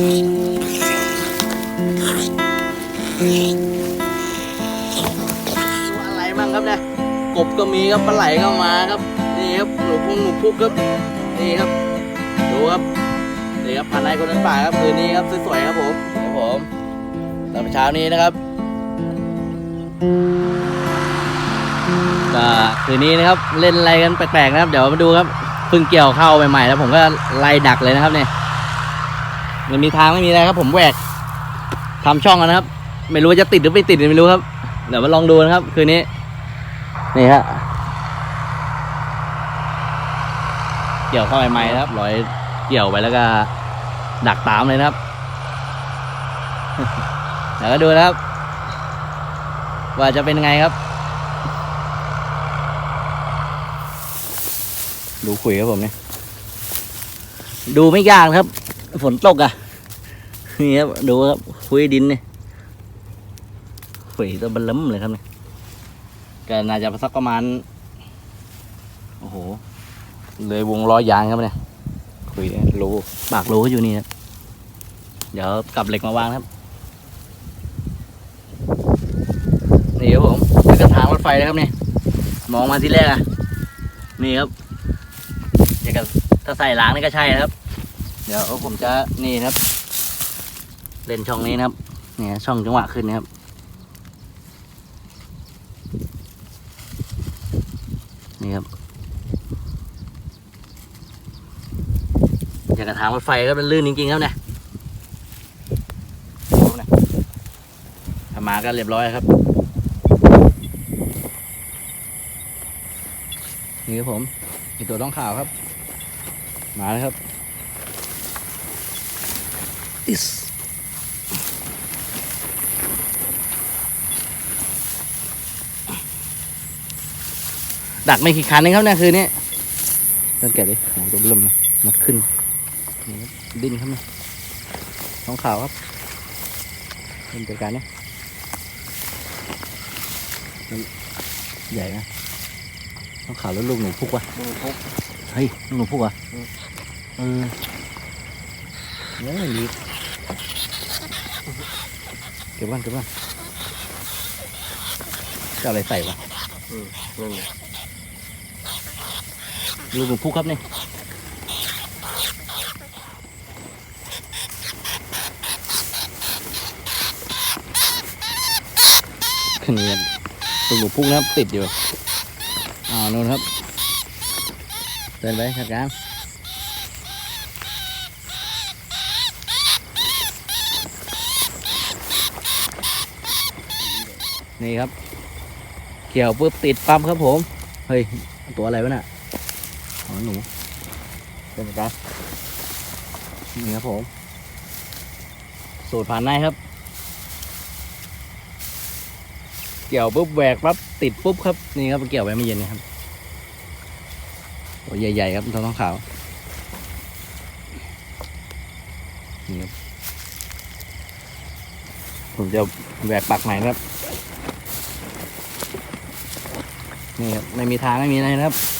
อะไรบ้างครับเนี่ยกบก็มีครับปลาไหลก็มาครับ นี่ครับหนูพุงหนูพุกครับ นี่ครับ ดูครับนี่ครับพันไนคนนั้นป่าครับคืนนี้ครับสวยๆครับผมครับผมตอนเช้านี้นะครับก็คืนนี้นะครับเล่นอะไรกันแปลกๆนะครับ เดี๋ยวมาดูครับเพิ่งเกี่ยวเข้าใหม่ๆแล้วผมก็ไล่ดักเลยนะครับเนี่ย มันมีทางไม่มีอะไรครับ ผมแหวกทำช่องกันนะครับ ไม่รู้ว่าจะติดหรือไม่ติดไม่รู้ครับ เดี๋ยวมาลองดูนะครับ คืนนี้ นี่ฮะเกี่ยวเข้าไปใหม่ครับร้อยเกี่ยวไปแล้วก็ดักตามเลยนะครับเดี๋ยวก็ดูนะครับ ว่าจะเป็นไงครับ ดูขุยครับผมเนี่ยดูไม่ยากครับ ฝนตกอะ นี่ครับดูครับคุยดินเนี่ยขุยตัวบันล้มเลยครับเนี่ยก็น่าจะสักประมาณโอ้โห เลยวงล้อยางครับเนี่ยคุยรูปากรูอยู่นี่ครับเดี๋ยวกลับเหล็กมาวางครับนี่ครับผมเป็นกระถางรถไฟนะครับเนี่ยมองมาที่แรกอะนี่ครับเดี๋ยวก็ถ้าใส่ล้างนี่ก็ใช่นะครับ เดี๋ยวผมจะนี่ครับ เล่นช่องนี้นะครับ เนี่ยช่องจังหวะขึ้นนะครับ นี่ครับอย่างกระถางรถไฟก็เป็นลื่นจริงๆครับเนี่ยดูนะถ้ามาก็เรียบร้อยครับ นี่ครับผมอีกตัวต้องข่าวครับ มาแล้วครับอิ ดักไม่กี่คันเองครับเนี่ยคืนนี้เริ่มแกะดิโอ้โหตัวเริ่มเลยมัดขึ้นดิ้นครับเนี่ยท้องขาวครับเริ่มจัดการเนี่ยมันใหญ่นะท้องขาวแล้วลูกหนูพุกวะดูพกเฮ้ยลูกหนูพุกวะเออยังไม่รีบเก็บบ้านเก็บบ้านจะออะไรใส่วะอืมนั่นไงลู กหนูพุกครับนี่ขึ้นเงินลูกหนูพุกนะครับติดอยู่อ่านู่นครับเดินไปจัดการนี่ครับ เกี่ยวปุ๊บติดปั๊มครับผม เฮ้ย ตัวอะไรวะน่ะ อ๋อหนูเป็นจัดการนี่ครับผม สูตรผ่านในครับ เกี่ยวปุ๊บแหวกปั๊บติดปุ๊บครับนี่ครับเกี่ยวไว้ไม่เย็นนะครับตัวใหญ่ๆครับท้องขาวนี่ครับผมจะแหวกปักใหม่ครับนี่ครับไม่มีทางไม่มีอะไรนะครับ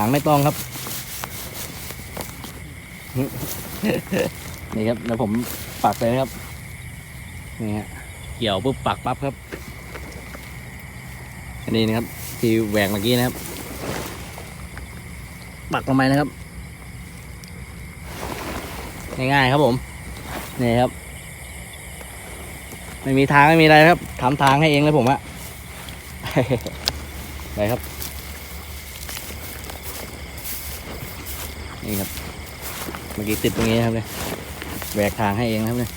ทางไม่ต้องครับ นี่ครับแล้วผมปักเลยนะครับ นี่ฮะเกี่ยวปุ๊บปักปั๊บครับ อันนี้นะครับ ที่แหวกเมื่อกี้นะครับ ปักลงไปนะครับ ง่ายๆครับผม นี่ครับ ไม่มีทางไม่มีอะไรครับทำทางให้เองเลยผมอะไปครับ นี่ครับ เมื่อกี้ติดตรงนี้ครับเนี่ยแหวกทางให้เองครับเนี่ย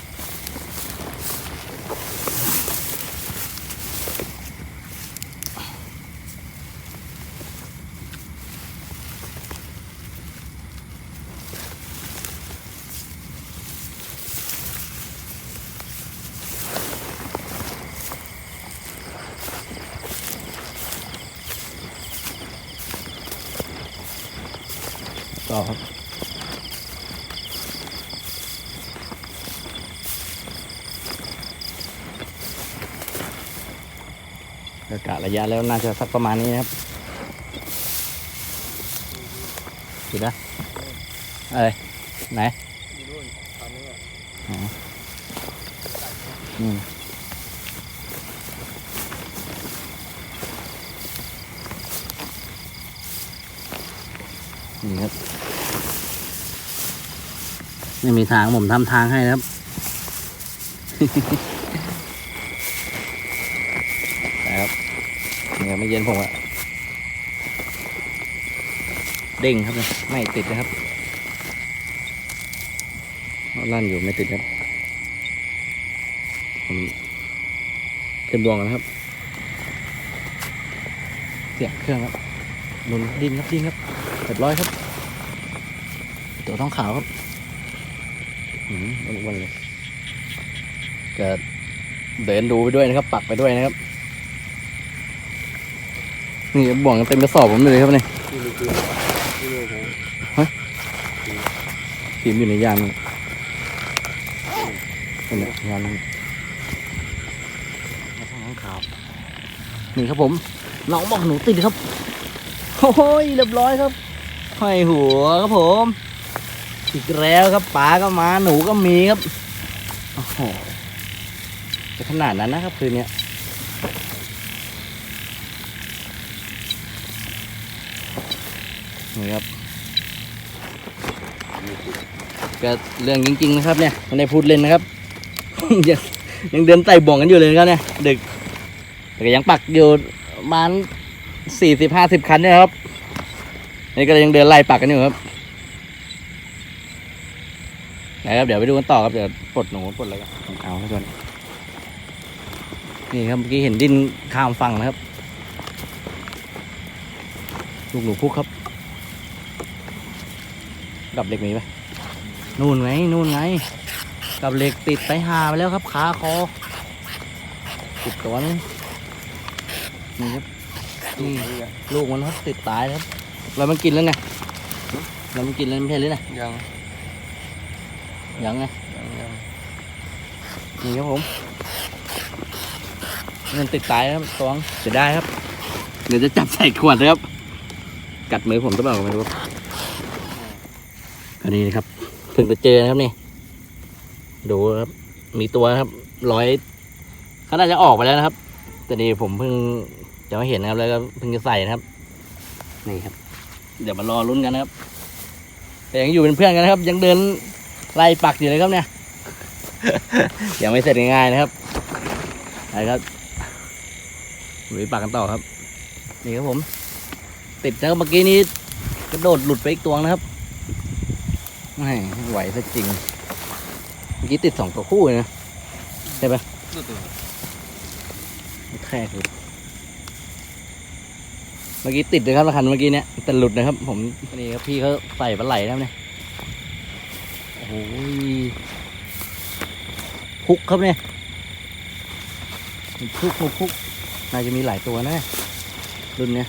กาศระยะแล้วน่าจะสักประมาณนี้ครับดูนะเอะไรไหนอ๋ออืมนี่ครับไม่มีทางผมทำทางให้นะครับเนี่ย ไม่เย็นผมอะเด้งครับเนี่ยไม่ติดนะครับลั่นอยู่ไม่ติดครับผมเต็มดวงนะครับ เสียบเครื่องครับนุนดินครับดินครับเรียบร้อยครับ ตัวท้องขาวครับอืมวันๆเลยเกิดเดินดูไปด้วยนะครับ ปักไปด้วยนะครับ นี่บ่วงเต็มกระสอบผมเลยครับเนี่ยที่มีคือที่มีผมทีมอยู่ในยานนี่เป็นเนี่ยานนี่แล้วข้างหลังขาวนี่ครับผมน้องบอกหนูติดครับโอ้ยเรียบร้อยครับห้อยหัวครับผมอีกแล้วครับปลาก็มาหนูก็มีครับโอ้โหจะขนาดนั้นนะครับคืนนี้ นี่ครับก็เรื่องจริง ๆ นะครับเนี่ยไม่ได้พูดเล่นนะครับ ยังยังเดินไต่บ่องกันอยู่เลยนะครับเนี่ยดึกแต่ยังปักอยู่ประมาณสี่สิบห้าสิบคันเนี่ยครับนี่ก็ยังเดินไล่ปักกันอยู่ครับนะครับเดี๋ยวไปดูกันต่อครับเดี๋ยวปลดหนูปลดอะไรกันเอาแล้ก่อนนี่ครับเมื่อกี้เห็นดินข้ามฝั่งนะครับลูกหนูพุกครับ กับเหล็กมีไหมนู่นไงนู่นไง กับเหล็กติดไปหาไปแล้วครับขาคอติดตัวนึงนี่ครับนี่ลูกมันครับติดตายแล้วครับแล้วมันกินแล้วไงแล้วมันกินแล้วไม่ใช่หรือไงยังยังไงยังยังนี่ครับผมมันติดตายแล้วครับตวงจะได้ครับเดี๋ยวจะจับใส่ขวดนะครับ กัดมือผมจะเปล่าก็ไม่รู้ อันนี้นะครับเพิ่งจะเจอนะครับนี่ดูครับมีตัวครับร้อยเขาน่าจะออกไปแล้วนะครับ แต่นี่ผมเพิ่งจะมาเห็นนะครับแล้วก็เพิ่งจะใส่นะครับ นี่ครับ เดี๋ยวมารอลุ้นกันนะครับแต่ยังอยู่เป็นเพื่อนกันนะครับ ยังเดินไล่ปักอยู่เลยครับเนี่ยยังไม่เสร็จง่ายๆนะครับไปครับลุยปักกันต่อครับ นี่ครับผม ติดนะครับเมื่อกี้นี้กระโดดหลุดไปอีกตัวนะครับ ไม่ไหวซะจริง เมื่อกี้ติดสองตัวคู่เลยนะรู้ตัวแทรกหลุดเมื่อกี้ติดเลยครับคันเมื่อกี้เนี่ยแต่หลุดนะครับ ผมนี่ครับพี่เขาใส่ปลาไหลแล้วเนี่ยโอ้โหพุกครับเนี่ยพุกพุกพุกน่าจะมีหลายตัวนะรุ่นเนี้ย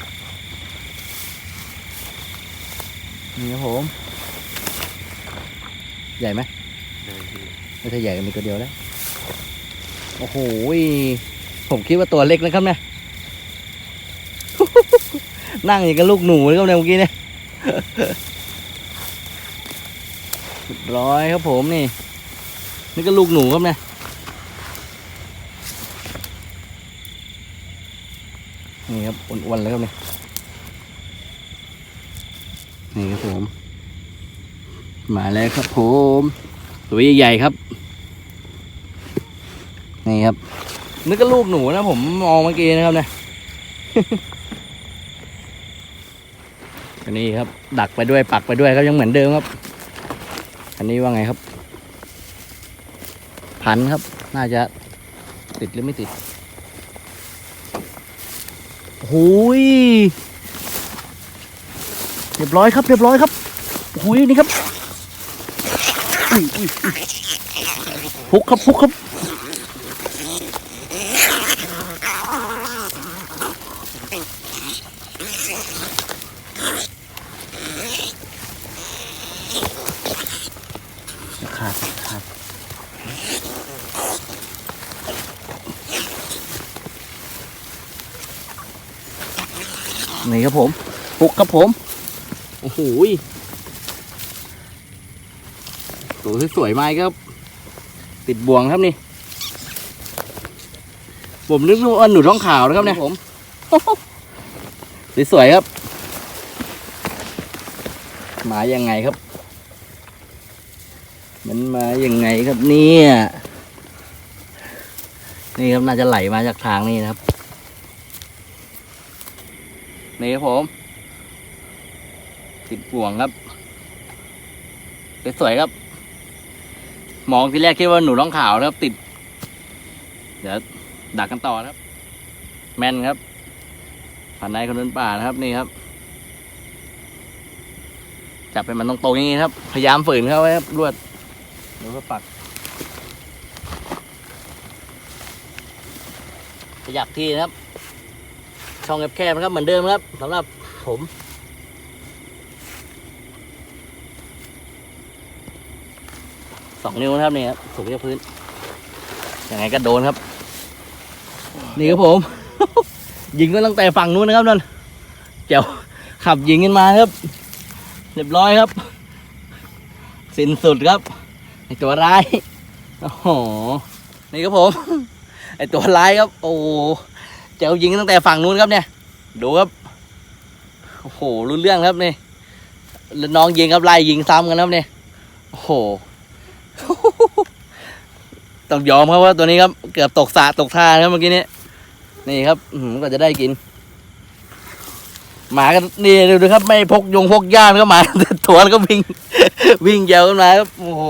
นี่ครับผม ใหญ่ไหมไม่ใช่ใหญ่ก็มีตัวเดียวแล้ว โอ้โห ผมคิดว่าตัวเล็กนะครับเนี่ย นั่งอย่างกับลูกหนูเลยครับเนี่ยเมื่อกี้เนี่ยเรียบร้อยครับผมนี่ นี่ก็ลูกหนูครับเนี่ยนี่ครับอ้วนๆเลยครับเนี่ย นี่ครับผม มาแล้วครับผมตัวใหญ่ๆครับ นี่ครับ นึกก็ลูกหนูนะผมมองเมื่อกี้นะครับเนี่ยอันนี้ครับ ดักไปด้วยปักไปด้วยครับยังเหมือนเดิมครับ อันนี้ว่าไงครับ พันครับ น่าจะติดหรือไม่ติดโอ้ยเรียบร้อยครับ เรียบร้อยครับโอ้ยนี่ครับ พุกครับพุกครับขาดขาดนี่ครับผม ปุกครับผม โอ้โห ตัวสวยๆมากครับติดบ่วงครับนี่ ผมนึกว่าหนูท้องขาวนะครับเนี่ยผมสวยๆครับ มายังไงครับ มันมายังไงครับเนี่ยนี่ครับน่าจะไหลมาจากทางนี้นะครับนี่ครับผมติดบ่วงครับสวยๆครับ มองที่แรกคิดว่าหนูร้องขาวนะครับติด เดี๋ยวดักกันต่อนะครับ แมนครับผ่านในคนเดินป่านะครับนี่ครับจับไปมันตรงๆอย่างนี้ครับ พยายามฝืนเข้าไว้ครับรวดเดี๋ยวก็ปัก ขยับที่นะครับ ช่องแคบๆนะครับเหมือนเดิมครับสำหรับผม สองนิ้วนะครับนี่ครับสูงจากพื้นยังไงก็โดนครับ นี่ครับผม ยิงก็ตั้งแต่ฝั่งนู้นนะครับนั่นเจ้าขับยิงกันมาครับ เรียบร้อยครับ สิ้นสุดครับไอตัวร้ายโอ้โหนี่ครับผมไอตัวร้ายครับ โอ้เจ้ายิงตั้งแต่ฝั่งนู้นครับเนี่ยดูครับโอ้โหรู้เรื่องครับนี่แล้วน้องยิงครับไล่ยิงซ้ำกันครับเนี่ยโอ้โห ต้องยอมครับว่าตัวนี้ครับเกือบตกสะตกท่าครับเมื่อกี้นี้นี่ครับอืมก็จะได้กิน หมากันนี่ดูดูครับไม่พกยงพกย่ามก็หมาตัวแล้วก็วิ่ง วิ่งเยาวกันมาครับโอ้โห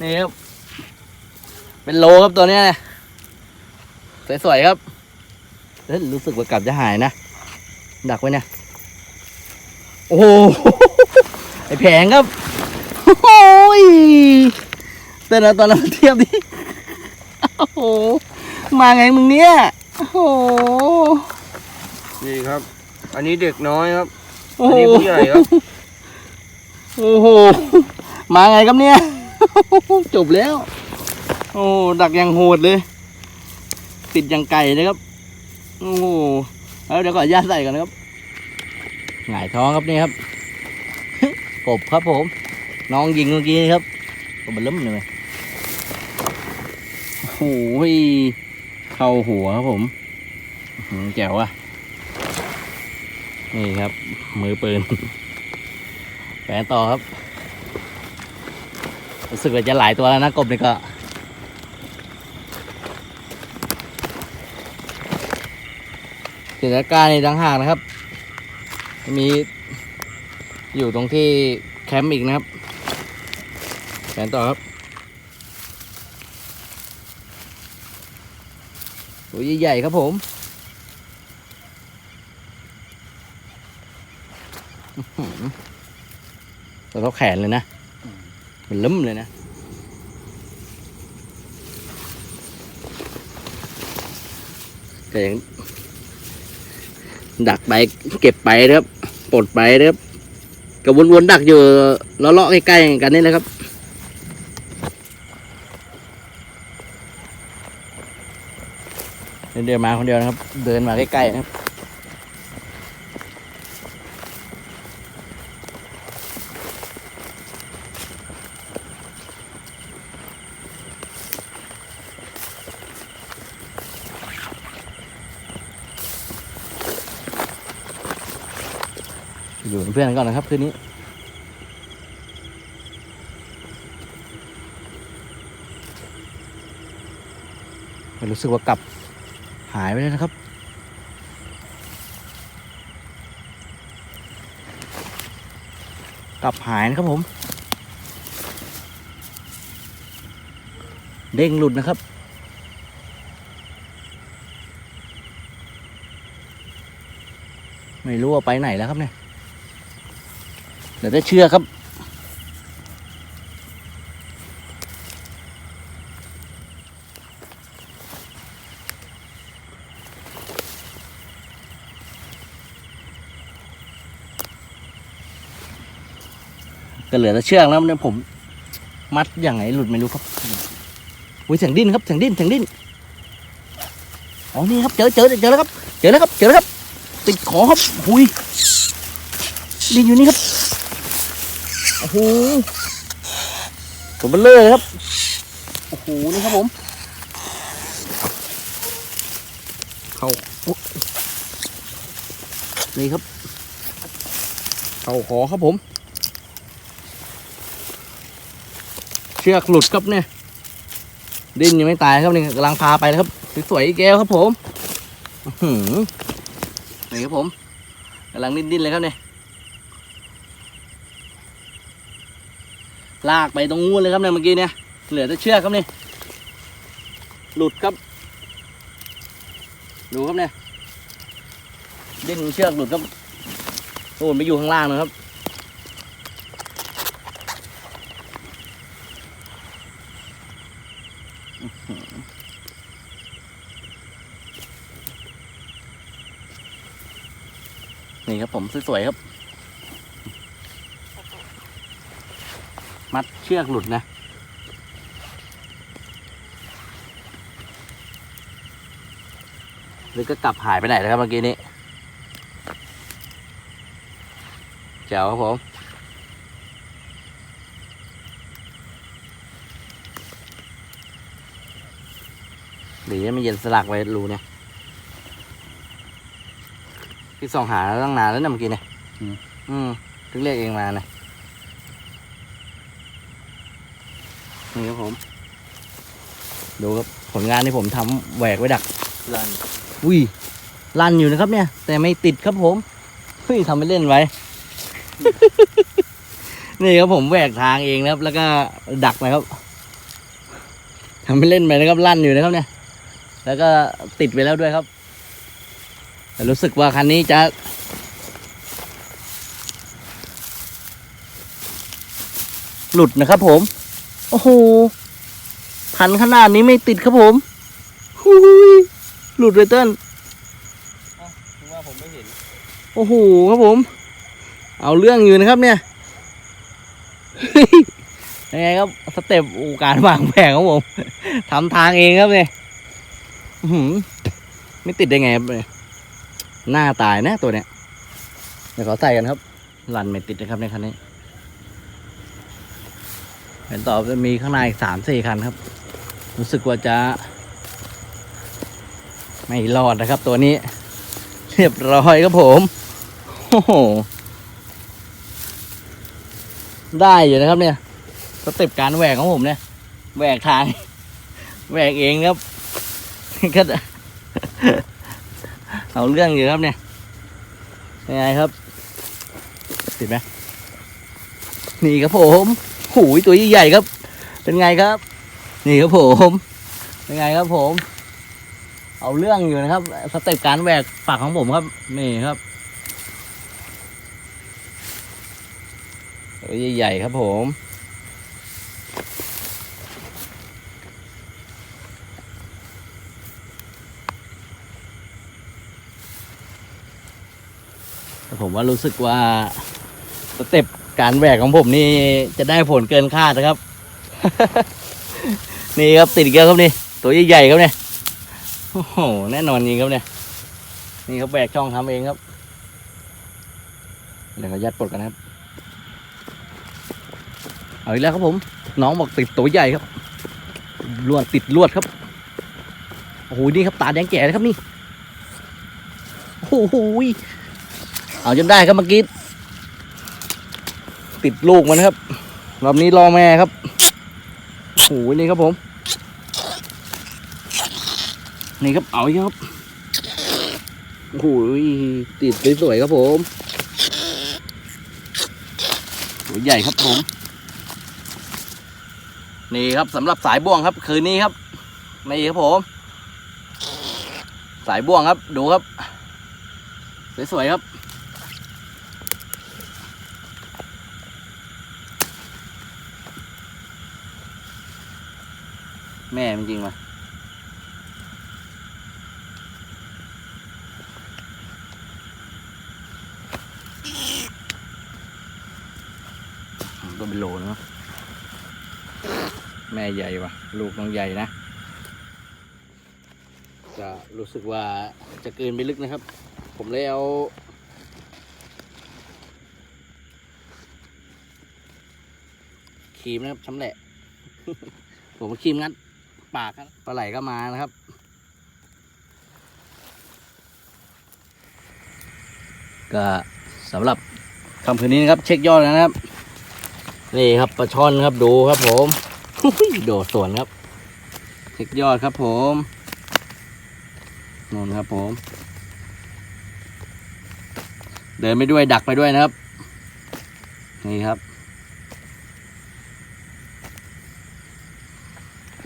นี่ครับ เป็นโลครับตัวนี้นะสวยๆครับเอ้ยรู้สึกว่ากลับจะหายนะดักไว้เนี่ยโอ้โหไอแผงครับ โอ้ยเต้นเอาตอนนั้นมาเทียบดิโอ้โหมาไงมึงเนี่ยโอ้โหนี่ครับ อันนี้เด็กน้อยครับโอ้อันโหนี้ผู้ใหญ่ครับ โอ้โห มาไงครับเนี่ย จบแล้ว โอ้ดักอย่างโหดเลย ติดอย่างไก่เลยครับ โอ้โหแล้วเดี๋ยวก่อนย่าตใส่ก่อนนะครับ หงายท้องครับนี่ครับ กบครับผม น้องยิงเมื่อกี้นี่ครับก็บมันล้มเลยโอ้โหเข้าหัวครับผมแจ๋วอะนี่ครับ มือปืนแฝนต่อครับรู้สึกว่าจะหลายตัวแล้วนะกบนี่ก็เศรษฐการในดังห่างนะครับ มีอยู่ตรงที่แคมป์อีกนะครับ นต่อครับตัวใหญ่ๆครับผมตัวเท่าแขนเลยนะมันล้มเลยนะก็ยังดักไปเก็บไปนะครับปลดไปนะครับก็วนๆดักอยู่เลาะๆใกล้ๆกันนี่แหละครับ เดินมาคนเดียวนะครับ เดินมาใกล้ๆนะครับอยู่เป็นเพื่อนก่อนนะครับคืนนี้รู้สึกว่ากลับ หายไปแล้วนะครับ กลับหายนะครับผม เด้งหลุดนะครับไม่รู้ว่าไปไหนแล้วครับเนี่ยเดี๋ยวได้เชื่อครับ ก็เหลือแต่เชือกแล้วเนี่ยผม มัดอย่างไรหลุดไม่รู้ครับอุ้ยเสียงดิ้นครับเสียงดิ้นเสียงดิ้นอ๋อนี่ครับเจอเจอเจอแล้วครับ เจอแล้วครับเจอแล้วครับ ติดขอครับหุยดิ้นอยู่นี่ครับโอ้โหผมเบลเลอร์เลยครับโอ้โหนี่ครับผมเข้านี่ครับเข้าขอครับผม เชือกหลุดครับเนี่ย ดิ้นยังไม่ตายครับนี่กำลังพาไปนะครับสวยๆอีกแก้วครับผมหือนี่ครับผมกำลังดิ้นๆเลยครับเนี่ยลากไปตรงนู้นเลยครับเนี่ยเมื่อกี้เนี่ยเหลือแต่เชือกครับนี่หลุดครับ ดูครับเนี่ยดิ้นเชือกหลุดครับโอ้ยไปอยู่ข้างล่างนะครับ นี่ครับผมสวยๆครับ มัดเชือกหลุดนะ หรือก็กลับหายไปไหนแล้วครับเมื่อกี้นี้แจ๋วครับผม หรือมันเย็นสลักไว้รูเนี่ยพี่ส่องหาตั้งนานแล้วนะเมื่อกี้เนี่ยอืม อืมถึงเรียกเองมานะนี่ครับผม ดูครับผลงานที่ผมทำแหวกไว้ดัก ลันอุ้ยลั่นอยู่นะครับเนี่ย แต่ไม่ติดครับผมเฮ้ยทำไปเล่นไว้ นี่ครับผมแหวกทางเองนะครับ แล้วก็ดักนะครับทำไปเล่นไปนะครับลั่นอยู่นะครับเนี่ย แล้วก็ติดไปแล้วด้วยครับ แต่รู้สึกว่าคันนี้จะ หลุดนะครับผม โอ้โหคันขนาดนี้ไม่ติดครับผมหุยหลุดเลยเติ้ลคือว่าผมไม่เห็น โอ้โหครับผม เอาเรื่องอยู่นะครับเนี่ยเฮ้ยยังไงครับสเต็ปโอ้การวางแผนของผมทำทางเองครับเนี่ยอื้อ หือไม่ติดได้ไงครับหน้าตายนะตัวเนี้ยเดี๋ยวขอใส่กันครับรันไม่ติดนะครับในคันนี้เห็นต่อจะมีข้างในอีกสามสี่คันครับ รู้สึกว่าจะ ไม่รอดนะครับ ตัวนี้ เรียบร้อยครับผมโอ้โหได้อยู่นะครับเนี่ยสเต็ปการแหวกของผมเนี่ยแหวกทางแหวกเองครับ ก็เอาเรื่องอยู่ครับเนี่ยยังไงครับติดไหมนี่ครับผมหูยตัวใหญ่ครับ เป็นไงครับ นี่ครับผม เป็นไงครับผม เอาเรื่องอยู่นะครับสเต็ปการแหวกปากของผมครับ นี่ครับตัวใหญ่ๆครับผม แต่ผมว่ารู้สึกว่าสเต็ปการแหวกของผมนี่จะได้ผลเกินคาดนะครับ นี่ครับติดอีกแล้วครับนี่ตัวใหญ่ๆครับเนี่ยโอ้โหแน่นอนจริงครับเนี่ยนี่ครับแบกช่องทำเองครับเดี๋ยวเขอยัดปลดกันนะครับเอาอีกแล้วครับผม น้องบอกติดตัวใหญ่ครับลวดติดลวดครับโอ้โหนี่ครับตาแดงแก่เลยครับนี่โอ้โห เอาจนได้ครับเมื่อกี้ติดลูกมันครับรอบนี้รอแม่ครับโอ้โหนี่ครับผม นี่ครับเอาครับโอ้โหติดสวยๆครับผมตัวใหญ่ครับผม นี่ครับสำหรับสายบ่วงครับ คืนนี้ครับนี่ครับผม สายบ่วงครับ ดูครับ สวยๆครับ ม่มันจริงมาก็เป็นโลนะแม่ใหญ่ว่ะ ลูกน้องใหญ่นะจะรู้สึกว่าจะเกินไปลึกนะครับ ผมเลยเอาครีมนะครับชำแหละ ผมเอาครีมงัด ปากครับปลาไหลก็มานะครับ ก็สำหรับคำคืนนี้นะครับ เช็คยอดนะครับ นี่ครับปลาช่อนครับดูครับ ผมโดดสวนครับ เช็คยอดครับ ผมนู่นครับ ผม เดินไปด้วยดักไปด้วยนะครับ นี่ครับ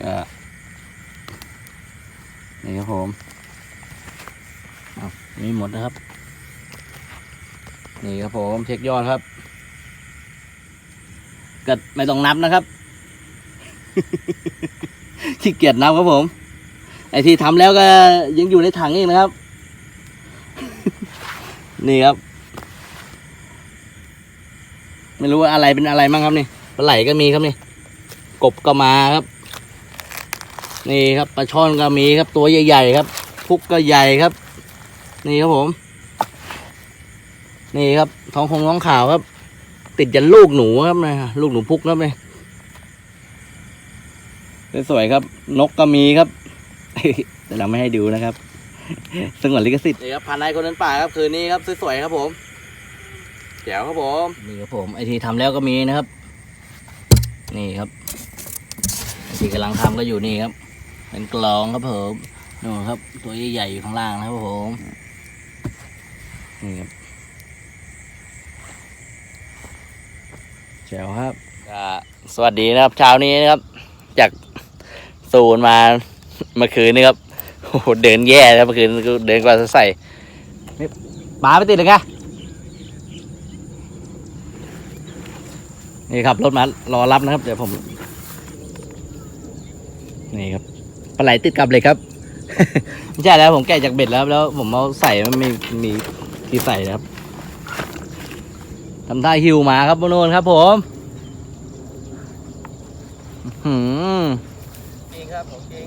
ก็นี่ครับผมเอามีหมด นะครับ นี่ครับผมเช็คยอดครับก็ไม่ต้องนับนะครับขี้เกียจนับครับผม ไอที่ทำแล้วก็ยังอยู่ในถังอีกนะครับ นี่ครับ ไม่รู้ว่าอะไรเป็นอะไรมั่งครับนี่ปลาไหลก็มีครับนี่ กบก็มาครับ นี่ครับปลาช่อนก็มีครับตัวใหญ่ๆครับพุกก็ใหญ่ครับ นี่ครับผม นี่ครับ ท้องคงท้องขาวครับ ติดยันลูกหนูครับนะลูกหนูพุกครับเนี่ยสวยๆครับ นกก็มีครับแต่เราไม่ให้ดูนะครับซึ่งหวนลิขสิทธิ์นี่ครับพันนายคนนั้นป่าครับคืนนี้ครับสวยๆครับผมแจ๋วครับผมนี่ครับผมไอที่ทำแล้วก็มีนะครับ นี่ครับไอที่กำลังทำก็อยู่นี่ครับ เป็นกลองครับผมนู่นครับ ตัวใหญ่ๆอยู่ข้างล่างนะครับผม นี่ครับแจ๋วครับสวัสดีนะครับ เช้านี้นะครับ จากศูนย์มาเมื่อคืนนี่ครับโอ้โหเดินแย่แล้วเมื่อคืนเดินกว่าจะใส่นี่ปลาไม่ติดเลยไงนี่ครับรถมารอรับนะครับ เดี๋ยวผม นี่ครับปลาไหลติดกับเลยครับ ไม่ใช่แล้วผมแกะจากเบ็ดแล้ว แล้วผมเอาใส่มันมีมี ที่ใส่นะครับทำท่าหิวมาครับบนโนนครับผมอื้อหือจริงครับผมจริง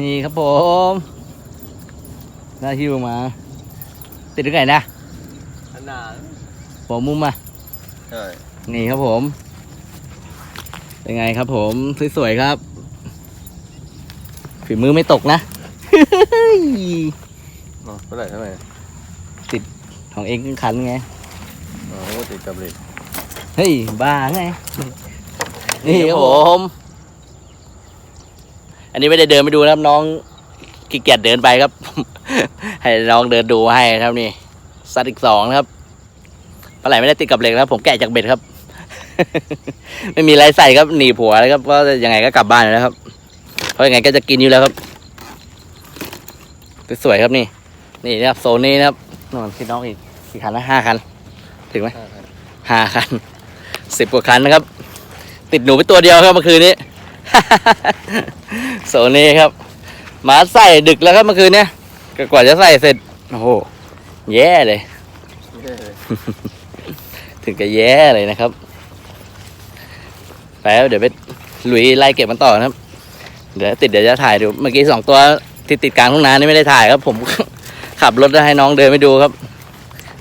นี่ครับผมท่าหิวมา ติดหรือไงนะขนาดหัวมุมอะใช่นี่ครับผม เป็นไงครับผมสวยๆครับ ฝีมือไม่ตกนะอ๋อเท่าไหร่เท่าไหร่ ของเองขึ้นคันไงอ๋อติดกับเหล็กเฮ้ยบ้าไงนี่ครับผมอันนี้ไม่ได้เดินไปดูนะครับน้องขี้เกียจเดินไปครับ ให้น้องเดินดูให้ครับนี่ซัดอีกสองนะครับปลาไหลไม่ได้ติดกับเหล็กนะครับผมแกะจากเบ็ดครับ ไม่มีอะไรใส่ครับหนีบหัวเลยครับก็ยังไงก็กลับบ้านอยู่แล้วครับ เพราะยังไงก็จะกินอยู่แล้วครับสวยๆครับนี่ นี่นะครับโซนนี้นะครับนอนที่น้องอีก กี่คันนะห้าคัน ถึงไหมห้าพันห้าคันสิบกว่าคันนะครับ ติดหนูไปตัวเดียวครับเมื่อคืนนี้ โซนนี้ครับหมาใส่ดึกแล้วครับเมื่อคืนเนี้ยก็กว่าจะใส่เสร็จ โอ้โห แย่เลยเย้เลยถึงกับแย่เลยนะครับไปแล้วเดี๋ยวไปลุยไล่เก็บมันต่อนะครับ เดี๋ยวติดเดี๋ยวจะถ่ายดู เมื่อกี้สองตัวที่ติดกลางทุ่งนานี่ไม่ได้ถ่ายครับ ผมขับรถให้น้องเดินไปดูครับ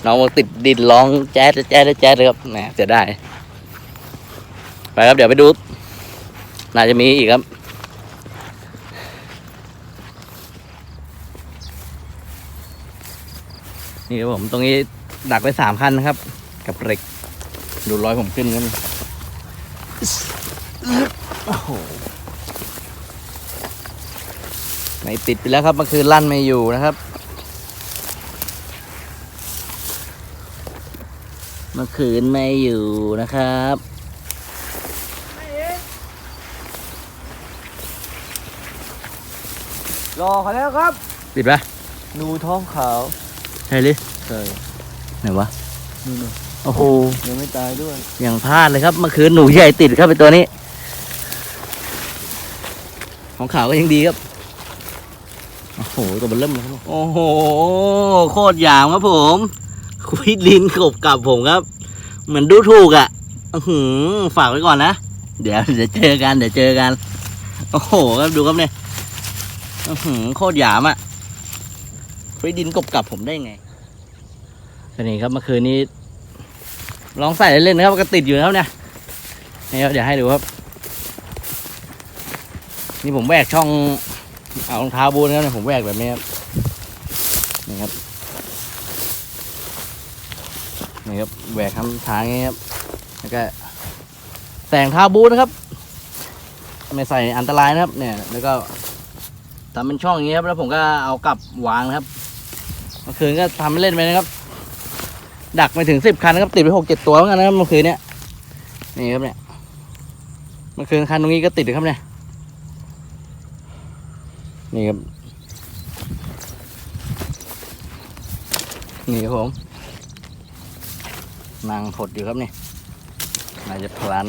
น้องบอกติดดินร้องแจ๊ดแจ๊ดแจ๊ดเลยครับแหมเสียดายไปครับเดี๋ยวไปดูน่าจะมีอีกครับนี่ครับผมตรงนี้ดักไว้สามคันนะครับ กับเหล็ก ดูรอยผมขึ้นกันโอ้โหไม่ติดไปแล้วครับเมื่อคืนลั่นไม่อยู่นะครับ เมื่อคืนไม่อยู่นะครับรอเขาแล้วครับติดปะหนูท้องขาวใช่หรือใช่ไหนวะนู่นโอ้โหยังไม่ตายด้วย อย่างพลาดเลยครับเมื่อคืนหนูใหญ่ติดครับไปตัวนี้ ของขาวก็ยังดีครับ โอ้โหตัวมันเริ่มเลยครับโอ้โห โคตรหยามครับผม คุยดินกบกับผมครับ เหมือนดูถูกอะ่ะหือฝากไว้ก่อนนะ เดี๋ยวเดี๋ยวเจอกัน เดี๋ยวเจอกัน โอ้โหครับดูครับเนี่ยหือโคตรหยามอะ่ะคุยดินกบกับผมได้ไงก็นี่ครับเมื่อคืนนี้ ลองใส่เล่นนะครับก็ติดอยู่นะครับเนี่ยนี่ครับเดี๋ยวให้ดูครับ นี่ผมแหวกช่องเอารองเท้าบูนครับเนี่ยผมแหวกแบบนี้ครับนี่ครับ นี่ครับแหวกทำทางอย่างนี้ครับแล้วก็แต่งท้าบูนะครับ ไม่ใส่อันตรายนะครับ เนี่ย แล้วก็ทำเป็นช่องอย่างนี้ครับ แล้วผมก็เอากลับวางนะครับเมื่อคืนก็ทำเล่นไปนะครับ ดักไปถึงสิบคันนะครับติดไปหกเจ็ดตัวเหมือนกันนะครับเมื่อคืนเนี้ยนี่ครับเนี่ยเมื่อคืนคันตรงนี้ก็ติดครับเนี่ยนี่ครับนี่ครับผม นางผดอยู่ครับนี่น่าจะพลัน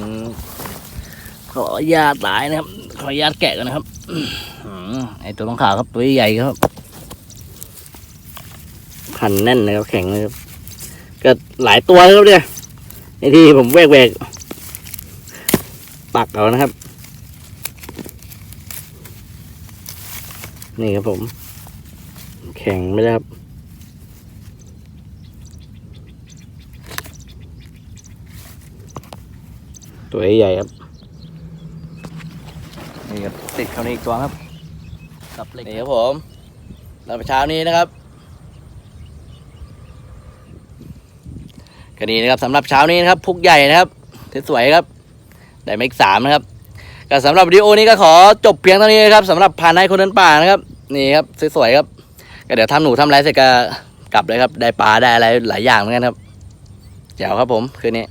ขออนุญาตตายนะครับ ขออนุญาตแกะกันนะครับอไอตัวต้องขาวครับตัวใหญ่ครับพันแน่นนะครับแข็งเลยครับก็หลายตัวแล้วครับเนี่ยในที่ผมแวกแวกๆปักเอานะครับ นี่ครับผม แข็งไม่ได้ครับ ตัวใหญ่ๆครับนี่ครับติดเขาในอีกตัวครับกับเหล็กนี่ครับผมเราเช้านี้นะครับก็นี้นะครับสำหรับเช้านี้นะครับพุกใหญ่นะครับสวยๆครับได้มาอีกสามนะครับก็สำหรับวิดีโอนี้ก็ขอจบเพียงเท่านี้นะครับสำหรับพานให้คนเดินป่านะครับ นี่ครับสวยๆครับก็เดี๋ยวทำหนูทำอะไรเสร็จก็กลับเลยครับ ได้ปลาได้อะไรหลายอย่างเหมือนกันครับเจ๋วครับผมคืนนี้